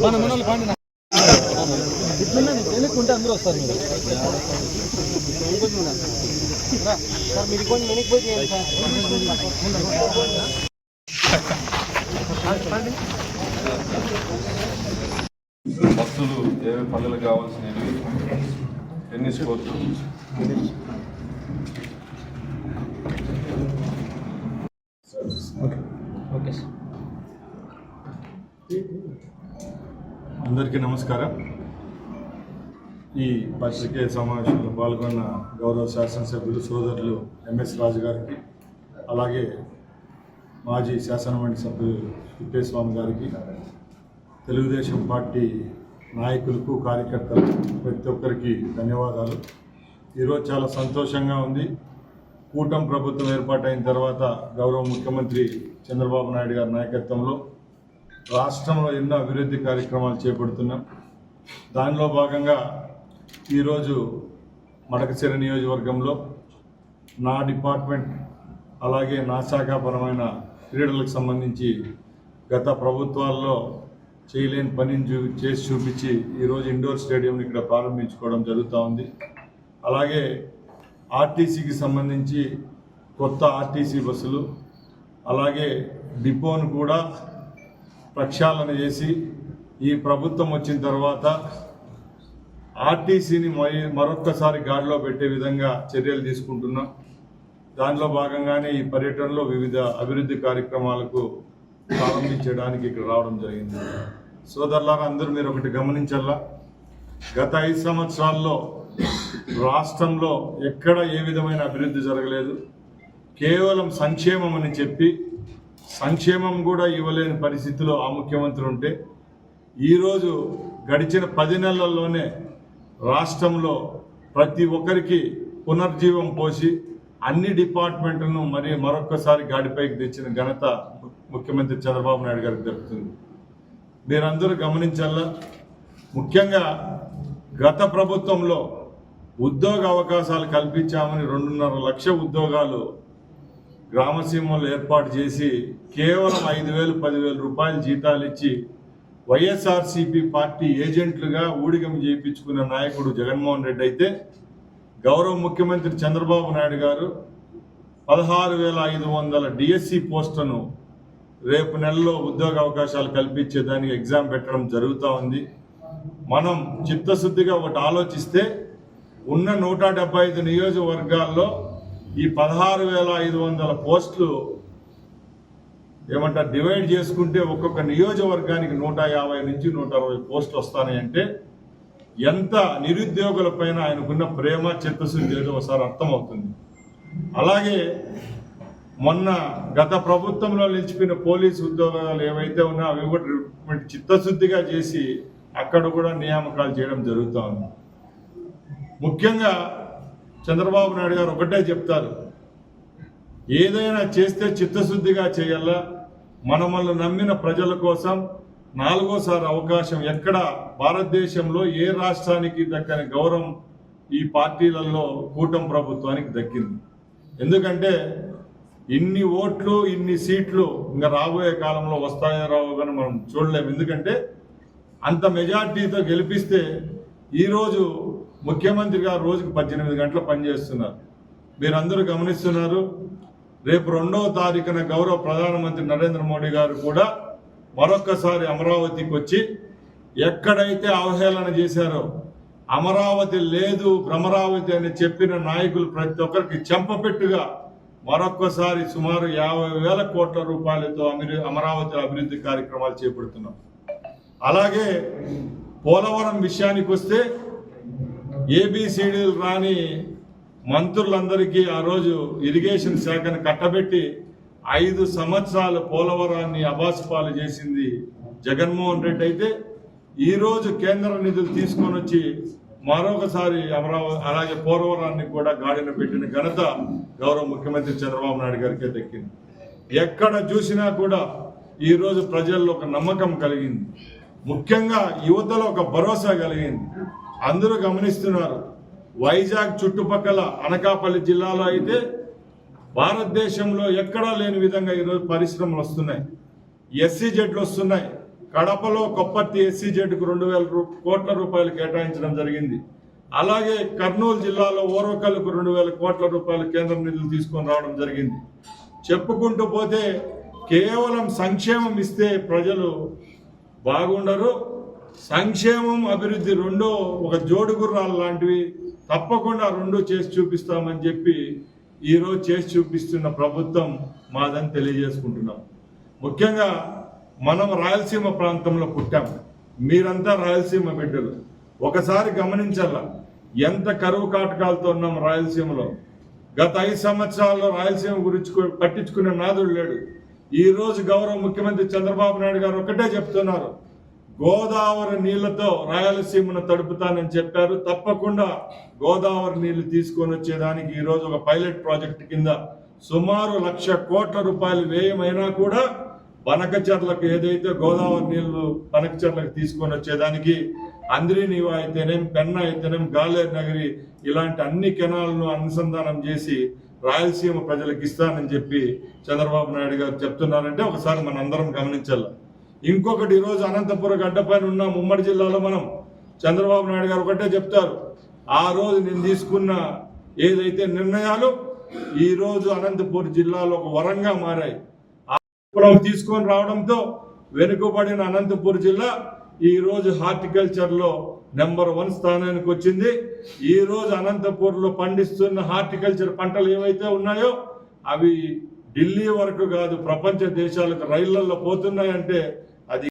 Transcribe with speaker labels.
Speaker 1: మన మనోళ్ళు అందరూ వస్తారు మీరు మీరు కొంచెం వెనక్కి పోయి చేయండి
Speaker 2: భక్తులు ఏవే పనులు కావాల్సినవి? టెన్నిస్ కోర్టు
Speaker 3: అందరికీ నమస్కారం. ఈ పత్రికే సమావేశంలో పాల్గొన్న గౌరవ శాసనసభ్యులు సోదరులు ఎంఎస్ రాజు గారికి అలాగే మాజీ శాసనమండలి సభ్యులు తిప్పేస్వామి గారికి తెలుగుదేశం పార్టీ నాయకులకు కార్యకర్తలకు ప్రతి ఒక్కరికి ధన్యవాదాలు. ఈరోజు చాలా సంతోషంగా ఉంది. కూటమి ప్రభుత్వం ఏర్పాటైన తర్వాత గౌరవ ముఖ్యమంత్రి చంద్రబాబు నాయుడు గారి నాయకత్వంలో రాష్ట్రంలో ఎన్నో అభివృద్ధి కార్యక్రమాలు చేపడుతున్నాం. దానిలో భాగంగా ఈరోజు మడకచెర నియోజకవర్గంలో నా డిపార్ట్మెంట్ అలాగే నా శాఖాపరమైన క్రీడలకు సంబంధించి గత ప్రభుత్వాల్లో చేయలేని పనిని చూ చేసి చూపించి ఈరోజు ఇండోర్ స్టేడియం ఇక్కడ ప్రారంభించుకోవడం జరుగుతూ ఉంది. అలాగే ఆర్టీసీకి సంబంధించి కొత్త ఆర్టీసీ బస్సులు అలాగే డిపోను కూడా ప్రక్షాళన చేసి ఈ ప్రభుత్వం వచ్చిన తర్వాత ఆర్టీసీని మరొక్కసారి గాడిలో పెట్టే విధంగా చర్యలు తీసుకుంటున్నాం. దానిలో భాగంగానే ఈ పర్యటనలో వివిధ అభివృద్ధి కార్యక్రమాలకు ప్రారంభించడానికి ఇక్కడ రావడం జరిగింది. సోదరులారా అందరూ మీరు ఒకటి గమనించాలా గత ఐదు సంవత్సరాల్లో రాష్ట్రంలో ఎక్కడ ఏ విధమైన అభివృద్ధి జరగలేదు. కేవలం సంక్షేమం అని చెప్పి సంక్షేమం కూడా ఇవ్వలేని పరిస్థితిలో ఆ ముఖ్యమంత్రి ఉంటే ఈరోజు గడిచిన పది నెలల్లోనే రాష్ట్రంలో ప్రతి ఒక్కరికి పునర్జీవం పోసి అన్ని డిపార్ట్మెంట్లను మరి మరొక్కసారి గాడిపైకి తెచ్చిన ఘనత ము- ముఖ్యమంత్రి చంద్రబాబు నాయుడు గారికి దక్కుతుంది. మీరందరూ గమనించాలా ముఖ్యంగా గత ప్రభుత్వంలో ఉద్యోగ అవకాశాలు కల్పించామని రెండున్నర లక్ష ఉద్యోగాలు గ్రామసీమలు ఏర్పాటు చేసి కేవలం ఐదు వేలు పదివేల రూపాయలు జీతాలు ఇచ్చి వైఎస్ఆర్సీపీ పార్టీ ఏజెంట్లుగా ఊడిగం చేయించుకున్న నాయకుడు జగన్మోహన్ రెడ్డి అయితే గౌరవ ముఖ్యమంత్రి చంద్రబాబు నాయుడు గారు పదహారు వేల ఐదు వందల డిఎస్సి పోస్టును రేపు నెలలో ఉద్యోగ అవకాశాలు కల్పించేదానికి ఎగ్జామ్ పెట్టడం జరుగుతూ ఉంది. మనం చిత్తశుద్ధిగా ఒకటి ఆలోచిస్తే ఉన్న నూట డెబ్బై ఐదు నియోజకవర్గాల్లో ఈ పదహారు వేల ఐదు వందల పోస్టులు ఏమంటారు డివైడ్ చేసుకుంటే ఒక్కొక్క నియోజకవర్గానికి నూట యాభై నుంచి నూట అరవై పోస్టులు వస్తాయంటే ఎంత నిరుద్యోగుల పైన ఆయనకున్న ప్రేమ చిత్తశుద్ధి ఏదో ఒకసారి అర్థమవుతుంది. అలాగే మొన్న గత ప్రభుత్వంలో నిలిచిపోయిన పోలీసు ఉద్యోగాలు ఏవైతే ఉన్నాయో అవి కూడా రిక్రూట్మెంట్ చిత్తశుద్ధిగా చేసి అక్కడ కూడా నియామకాలు చేయడం జరుగుతూ ఉంది ముఖ్యంగా చంద్రబాబు నాయుడు గారు ఒకటే చెప్తారు. ఏదైనా చేస్తే చిత్తశుద్ధిగా చేయాలా? మనమల్ని నమ్మిన ప్రజల కోసం నాలుగోసారి అవకాశం ఎక్కడ? భారతదేశంలో ఏ రాష్ట్రానికి దక్కని గౌరవం ఈ పార్టీలలో కూటమి ప్రభుత్వానికి దక్కింది? ఎందుకంటే ఇన్ని ఓట్లు ఇన్ని సీట్లు ఇంకా రాబోయే కాలంలో వస్తాయో రావో కానీ మనం చూడలేము. ఎందుకంటే అంత మెజార్టీతో గెలిపిస్తే ఈరోజు ముఖ్యమంత్రి గారు రోజుకు పద్దెనిమిది గంటలు పనిచేస్తున్నారు మీరందరూ గమనిస్తున్నారు రేపు రెండవ తారీఖున గౌరవ ప్రధానమంత్రి నరేంద్ర మోడీ గారు కూడా మరొక్కసారి అమరావతికి వచ్చి ఎక్కడైతే అవహేళన చేశారో అమరావతి లేదు భ్రమరావతి అని చెప్పిన నాయకులు ప్రతి ఒక్కరికి చెంపపెట్టుగా మరొక్కసారి సుమారు యాభై వేల కోట్ల రూపాయలతో అమరావతి అభివృద్ధి కార్యక్రమాలు చేపడుతున్నాం. అలాగే పోలవరం విషయానికి వస్తే ఏబిసిడీలు రాని మంత్రులందరికీ ఆ రోజు ఇరిగేషన్ శాఖను కట్టబెట్టి ఐదు సంవత్సరాలు పోలవరాన్ని అబాసుపాలు చేసింది జగన్మోహన్ రెడ్డి అయితే ఈరోజు కేంద్ర నిధులు తీసుకొని వచ్చి మరొకసారి అమరావతి అలాగే పోలవరాన్ని కూడా గాడిన పెట్టిన ఘనత గౌరవ ముఖ్యమంత్రి చంద్రబాబు నాయుడు గారికే దక్కింది. ఎక్కడ చూసినా కూడా ఈ రోజు ప్రజల్లో ఒక నమ్మకం కలిగింది. ముఖ్యంగా యువతలో ఒక భరోసా కలిగింది. అందరూ గమనిస్తున్నారు. వైజాగ్ చుట్టుపక్కల అనకాపల్లి జిల్లాలో అయితే భారతదేశంలో ఎక్కడా లేని విధంగా ఈరోజు పరిశ్రమలు వస్తున్నాయి. ఎస్సీ జెడ్లు వస్తున్నాయి. కడపలో కొప్పర్తి ఎస్సీ జెడ్కు రెండు వేల కోట్ల రూపాయలు కేటాయించడం జరిగింది. అలాగే కర్నూలు జిల్లాలో ఓరోకల్కు రెండు వేల కోట్ల రూపాయలు కేంద్ర నిధులు తీసుకొని రావడం జరిగింది. చెప్పుకుంటూ పోతే కేవలం సంక్షేమం ఇస్తే ప్రజలు బాగుండరు. సంక్షేమం అభివృద్ధి రెండో ఒక జోడు గుర్రాలు లాంటివి తప్పకుండా రెండో చేసి చూపిస్తామని చెప్పి ఈరోజు చేసి చూపిస్తున్న ప్రభుత్వం మాదని తెలియజేసుకుంటున్నాం. ముఖ్యంగా మనం రాయలసీమ ప్రాంతంలో పుట్టాం. మీరంతా రాయలసీమ బిడ్డలు. ఒకసారి గమనించాల ఎంత కరువు కాటకాలతో ఉన్నాం రాయలసీమలో. గత ఐదు సంవత్సరాల్లో రాయలసీమ గురించి పట్టించుకునే నాదుడు లేడు. ఈ రోజు గౌరవ ముఖ్యమంత్రి చంద్రబాబు నాయుడు గారు ఒకటే చెప్తున్నారు. గోదావరి నీళ్ళతో రాయలసీమను తడుపుతానని చెప్పారు. తప్పకుండా గోదావరి నీళ్ళు తీసుకొని వచ్చేదానికి ఈ రోజు ఒక పైలట్ ప్రాజెక్ట్ కింద సుమారు లక్ష కోట్ల రూపాయలు వ్యయమైనా కూడా బనకచర్లకు ఏదైతే గోదావరి నీళ్ళు బనకచర్లకు తీసుకొని వచ్చేదానికి అందరినివా అయితేనేం పెన్న అయితేనేం గాలేరు నగరి ఇలాంటి అన్ని కెనాలను అనుసంధానం చేసి రాయలసీమ ప్రజలకు ఇస్తానని చెప్పి చంద్రబాబు నాయుడు గారు చెప్తున్నారంటే ఒకసారి మనందరం గమనించాలి. ఇంకొకటి ఈరోజు అనంతపురం గడ్డపైన ఉన్న ముమ్మడి జిల్లాలో మనం చంద్రబాబు నాయుడు గారు ఒకటే చెప్తారు. ఆ రోజు నేను తీసుకున్న ఏదైతే నిర్ణయాలు ఈరోజు అనంతపూర్ అనంతపురం జిల్లాలో ఒక వరంగా మారాయి. అనంతపురం తీసుకొని రావడంతో వెనుకబడిన అనంతపూర్ జిల్లా ఈరోజు హార్టికల్చర్లో నెంబర్ వన్ స్థానానికి వచ్చింది. ఈరోజు అనంతపూర్లో పండిస్తున్న హార్టికల్చర్ పంటలు ఏవైతే ఉన్నాయో అవి ఢిల్లీ వరకు కాదు ప్రపంచ దేశాలకు రైళ్ళలో పోతున్నాయంటే à des